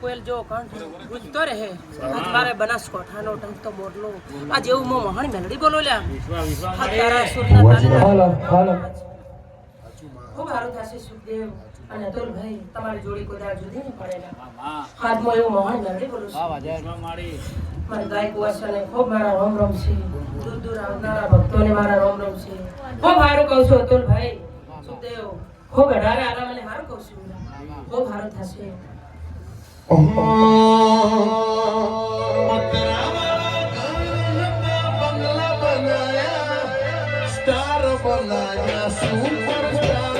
કોયલ જો તો મોરલો આ જેવું મો મહાણી બોલો લ્યા હા ખૂબ સારું થશે સુખદેવ અને તમારી જોડી કોઈ જુદી એવું મહાણી મારા ખૂબ રોમ રોમ છે દૂર દૂર આવનારા ભક્તોને મારા રોમ રોમ છે ખૂબ સારું કહું છું અતુલભાઈ ખૂબ અઢારે આરામ એટલે મારું કહું છું. ખૂબ સારું થશે. સ્ટાર બનાયા સુપરસ્ટાર